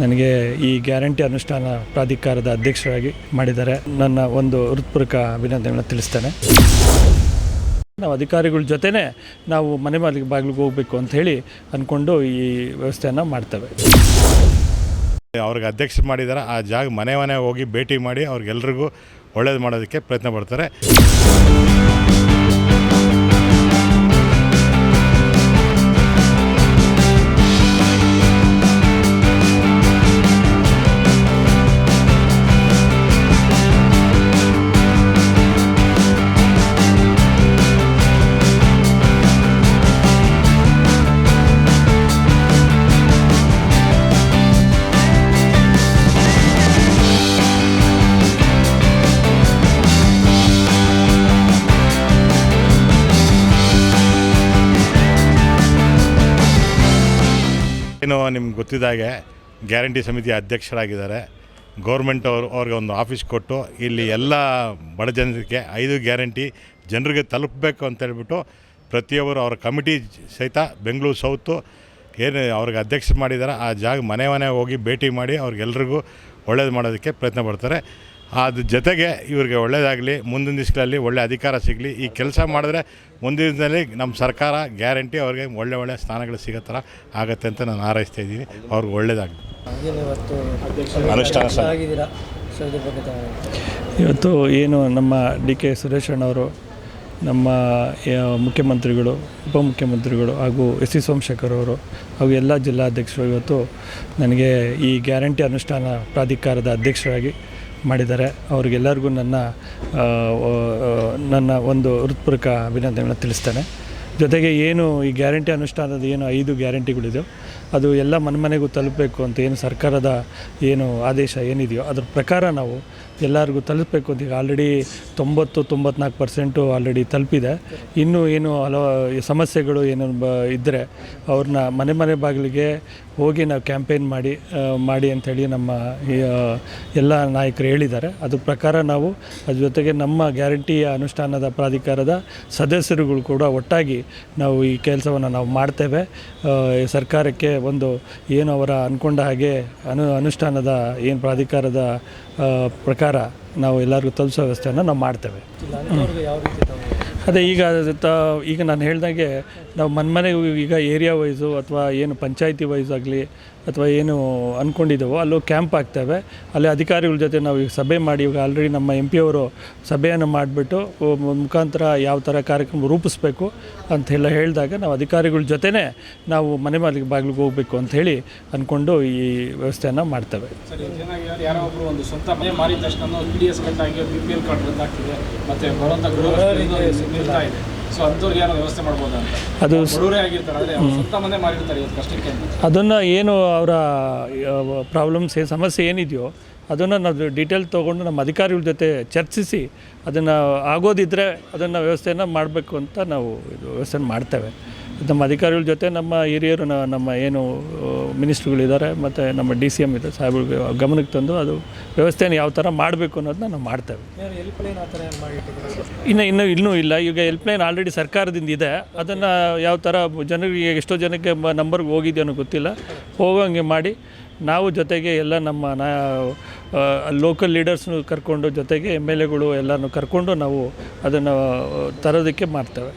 ನನಗೆ ಈ ಗ್ಯಾರಂಟಿ ಅನುಷ್ಠಾನ ಪ್ರಾಧಿಕಾರದ ಅಧ್ಯಕ್ಷರಾಗಿ ಮಾಡಿದ್ದಾರೆ. ನನ್ನ ಒಂದು ಹೃತ್ಪೂರ್ವಕ ಅಭಿನಂದನೆಗಳನ್ನು ತಿಳಿಸ್ತೇನೆ. ನಾವು ಅಧಿಕಾರಿಗಳ ಜೊತೆನೇ ನಾವು ಮನೆ ಮಾಲಿಗೆ ಬಾಗಿಲಿಗೆ ಹೋಗಬೇಕು ಅಂತ ಹೇಳಿ ಅಂದ್ಕೊಂಡು ಈ ವ್ಯವಸ್ಥೆಯನ್ನು ಮಾಡ್ತೇವೆ. ಅವ್ರಿಗೆ ಅಧ್ಯಕ್ಷ ಮಾಡಿದ್ದಾರೆ ಆ ಜಾಗ ಮನೆ ಮನೆ ಹೋಗಿ ಭೇಟಿ ಮಾಡಿ ಅವ್ರಿಗೆಲ್ರಿಗೂ ಒಳ್ಳೇದು ಮಾಡೋದಕ್ಕೆ ಪ್ರಯತ್ನ ಪಡ್ತಾರೆ. ಏನು ನಿಮ್ಗೆ ಗೊತ್ತಿದ್ದಾಗೆ, ಗ್ಯಾರಂಟಿ ಸಮಿತಿಯ ಅಧ್ಯಕ್ಷರಾಗಿದ್ದಾರೆ. ಗೌರ್ಮೆಂಟ್ ಅವರು, ಅವ್ರಿಗೆ ಒಂದು ಆಫೀಸ್ ಕೊಟ್ಟು ಇಲ್ಲಿ ಎಲ್ಲ ಬಡ ಜನರಿಗೆ ಐದು ಗ್ಯಾರಂಟಿ ಜನರಿಗೆ ತಲುಪಬೇಕು ಅಂತ ಹೇಳ್ಬಿಟ್ಟು ಪ್ರತಿಯೊಬ್ಬರು ಅವರ ಕಮಿಟಿ ಸಹಿತ ಬೆಂಗಳೂರು ಸೌತು ಏನು ಅವ್ರಿಗೆ ಅಧ್ಯಕ್ಷರು ಮಾಡಿದ್ದಾರೆ. ಆ ಜಾಗ ಮನೆ ಮನೆ ಹೋಗಿ ಭೇಟಿ ಮಾಡಿ ಅವ್ರಿಗೆಲ್ರಿಗೂ ಒಳ್ಳೇದು ಮಾಡೋದಕ್ಕೆ ಪ್ರಯತ್ನ ಪಡ್ತಾರೆ. ಅದ್ರ ಜೊತೆಗೆ ಇವ್ರಿಗೆ ಒಳ್ಳೇದಾಗಲಿ ಮುಂದಿನ ದಿವಸಗಳಲ್ಲಿ ಒಳ್ಳೆ ಅಧಿಕಾರ ಸಿಗಲಿ. ಈ ಕೆಲಸ ಮಾಡಿದ್ರೆ ಮುಂದಿನ ದಿನದಲ್ಲಿ ನಮ್ಮ ಸರ್ಕಾರ ಗ್ಯಾರಂಟಿ ಅವ್ರಿಗೆ ಒಳ್ಳೆ ಒಳ್ಳೆ ಸ್ಥಾನಗಳು ಸಿಗೋ ಥರ ಆಗುತ್ತೆ ಅಂತ ನಾನು ಹಾರೈಸ್ತಾ ಇದ್ದೀನಿ. ಅವ್ರಿಗೆ ಇವತ್ತು ಅನುಷ್ಠಾನ ಇವತ್ತು ಏನು ನಮ್ಮ ಡಿ ಕೆ ಸುರೇಶ್ ಅಣ್ಣವರು ನಮ್ಮ ಮುಖ್ಯಮಂತ್ರಿಗಳು ಉಪಮುಖ್ಯಮಂತ್ರಿಗಳು ಹಾಗೂ ಎಸ್ ಸಿ ಸೋಮಶೇಖರ್ ಅವರು ಹಾಗೂ ಎಲ್ಲ ಜಿಲ್ಲಾಧ್ಯಕ್ಷರು ಇವತ್ತು ನನಗೆ ಈ ಗ್ಯಾರಂಟಿ ಅನುಷ್ಠಾನ ಪ್ರಾಧಿಕಾರದ ಅಧ್ಯಕ್ಷರಾಗಿ ಮಾಡಿದ್ದಾರೆ. ಅವ್ರಿಗೆಲ್ಲರಿಗೂ ನನ್ನ ನನ್ನ ಒಂದು ಹೃತ್ಪೂರ್ವಕ ಅಭಿನಂದನೆಗಳನ್ನು ತಿಳಿಸ್ತೇನೆ. ಜೊತೆಗೆ ಏನು ಈ ಗ್ಯಾರಂಟಿ ಅನುಷ್ಠಾನದ ಏನು ಐದು ಗ್ಯಾರಂಟಿಗಳಿದೆಯೋ, ಅದು ಎಲ್ಲ ಮನೆ ಮನೆಗೂ ತಲುಪಬೇಕು ಅಂತ ಏನು ಸರ್ಕಾರದ ಏನು ಆದೇಶ ಏನಿದೆಯೋ, ಅದ್ರ ಪ್ರಕಾರ ನಾವು ಎಲ್ಲರಿಗೂ ತಲುಪಬೇಕು ಈಗ ಆಲ್ರೆಡಿ ತೊಂಬತ್ತು ತೊಂಬತ್ನಾಲ್ಕು ಪರ್ಸೆಂಟು ಆಲ್ರೆಡಿ ತಲುಪಿದೆ. ಇನ್ನೂ ಏನು ಹಲವು ಸಮಸ್ಯೆಗಳು ಏನು ಬ ಇದ್ದರೆ ಅವ್ರನ್ನ ಮನೆ ಮನೆ ಬಾಗಿಲಿಗೆ ಹೋಗಿ ನಾವು ಕ್ಯಾಂಪೇನ್ ಮಾಡಿ ಮಾಡಿ ಅಂಥೇಳಿ ನಮ್ಮ ಎಲ್ಲ ನಾಯಕರು ಹೇಳಿದ್ದಾರೆ. ಅದ್ರ ಪ್ರಕಾರ ನಾವು ಅದ್ರ ಜೊತೆಗೆ ನಮ್ಮ ಗ್ಯಾರಂಟಿ ಅನುಷ್ಠಾನದ ಪ್ರಾಧಿಕಾರದ ಸದಸ್ಯರುಗಳು ಕೂಡ ಒಟ್ಟಾಗಿ ನಾವು ಈ ಕೆಲಸವನ್ನು ನಾವು ಮಾಡ್ತೇವೆ. ಸರ್ಕಾರಕ್ಕೆ ಒಂದು ಏನು ಅವರ ಅಂದ್ಕೊಂಡ ಹಾಗೆ ಅನು ಅನುಷ್ಠಾನದ ಏನು ಪ್ರಾಧಿಕಾರದ ಆ, ಪ್ರಕಾರ ನಾವು ಎಲ್ಲರಿಗೂ ತಲುಪಿಸೋ ವ್ಯವಸ್ಥೆಯನ್ನು ನಾವು ಮಾಡ್ತೇವೆ. ಅದೇ ಈಗ ತ ಈಗ ನಾನು ಹೇಳ್ದಾಗೆ ನಾವು ಮನೆ ಮನೆಗೂ ಈಗ ಏರಿಯಾ ವೈಸು ಅಥವಾ ಏನು ಪಂಚಾಯತಿ ವೈಸ್ ಆಗಲಿ ಅಥವಾ ಏನು ಅಂದ್ಕೊಂಡಿದ್ದೇವೋ ಅಲ್ಲೂ ಕ್ಯಾಂಪ್ ಆಗ್ತೇವೆ. ಅಲ್ಲಿ ಅಧಿಕಾರಿಗಳ ಜೊತೆ ನಾವು ಈಗ ಸಭೆ ಮಾಡಿ ಈಗ ಆಲ್ರೆಡಿ ನಮ್ಮ ಎಂ ಪಿ ಅವರು ಸಭೆಯನ್ನು ಮಾಡಿಬಿಟ್ಟು ಮುಖಾಂತರ ಯಾವ ಥರ ಕಾರ್ಯಕ್ರಮ ರೂಪಿಸ್ಬೇಕು ಅಂತೆಲ್ಲ ಹೇಳಿದಾಗ ನಾವು ಅಧಿಕಾರಿಗಳ ಜೊತೆನೇ ನಾವು ಮನೆ ಮಾಲಿಗೆ ಬಾಗಿಲಿಗೆ ಹೋಗಬೇಕು ಅಂತ ಹೇಳಿ ಅಂದ್ಕೊಂಡು ಈ ವ್ಯವಸ್ಥೆಯನ್ನು ಮಾಡ್ತೇವೆ. ಯಾರೋ ಒಬ್ರು ಒಂದು ಸ್ವಂತ ಮನೆ ಮಾಡಿದ ತಕ್ಷಣ ಪಿ ಡಿ ಎಸ್ ಕಟ್ಟಾಗಿ ಬಿ ಪಿ ಎಲ್ ಕಾರ್ಡ್ ರದ್ದಾಗ್ತಿದೆ. ಮತ್ತೆ ಬರುವಂಥ ಗೃಹರಿಗೆ ನಿಲ್ತಾ ಇದೆ. ಸೊ ಅಂಥವ್ರಿಗೆ ಏನೋ ವ್ಯವಸ್ಥೆ ಮಾಡ್ಬೋದು ಅಂತ. ಅದು ಬಡವರೇ ಆಗಿರ್ತಾರೆ ಆದರೆ ಅವ್ರು ಸ್ವಂತ ಮನೆ ಮಾರಿರ್ತಾರೆ ಇವತ್ತು ಕಷ್ಟಕ್ಕೆ ಅಂತ. ಅದನ್ನು ಏನು ಅವರ ಪ್ರಾಬ್ಲಮ್ಸ್ ಏನು ಸಮಸ್ಯೆ ಏನಿದೆಯೋ ಅದನ್ನು ನಾವು ಡೀಟೇಲ್ ತೊಗೊಂಡು ನಮ್ಮ ಅಧಿಕಾರಿಗಳ ಜೊತೆ ಚರ್ಚಿಸಿ ಅದನ್ನು ಆಗೋದಿದ್ರೆ ಅದನ್ನು ವ್ಯವಸ್ಥೆಯನ್ನು ಮಾಡಬೇಕು ಅಂತ ನಾವು ಇದು ವ್ಯವಸ್ಥೆ ಮಾಡ್ತೇವೆ. ನಮ್ಮ ಅಧಿಕಾರಿಗಳ ಜೊತೆ ನಮ್ಮ ಹಿರಿಯರು ನಮ್ಮ ಏನು ಮಿನಿಸ್ಟ್ರುಗಳಿದ್ದಾರೆ ಮತ್ತು ನಮ್ಮ ಡಿ ಸಿ ಎಂ ಇದೆ ಸಾಹೇಬ್ರಿಗೆ ಗಮನಕ್ಕೆ ತಂದು ಅದು ವ್ಯವಸ್ಥೆನ ಯಾವ ಥರ ಮಾಡಬೇಕು ಅನ್ನೋದನ್ನ ನಾವು ಮಾಡ್ತೇವೆ. ಇನ್ನು, ಇನ್ನೂ ಇನ್ನೂ ಇಲ್ಲ. ಈಗ ಹೆಲ್ಪ್ಲೈನ್ ಆಲ್ರೆಡಿ ಸರ್ಕಾರದಿಂದ ಇದೆ. ಅದನ್ನು ಯಾವ ಥರ ಜನರಿಗೆ ಎಷ್ಟೋ ಜನಕ್ಕೆ ನಂಬರ್ಗೆ ಹೋಗಿದೆಯೋ ಗೊತ್ತಿಲ್ಲ. ಹೋಗೋಂಗೆ ಮಾಡಿ ನಾವು ಜೊತೆಗೆ ಎಲ್ಲ ನಮ್ಮ ನಾ ಲೋಕಲ್ ಲೀಡರ್ಸ್ನು ಕರ್ಕೊಂಡು ಜೊತೆಗೆ ಎಂ ಎಲ್ ಎಗಳು ಎಲ್ಲನೂ ಕರ್ಕೊಂಡು ನಾವು ಅದನ್ನು ತರೋದಕ್ಕೆ ಮಾಡ್ತೇವೆ.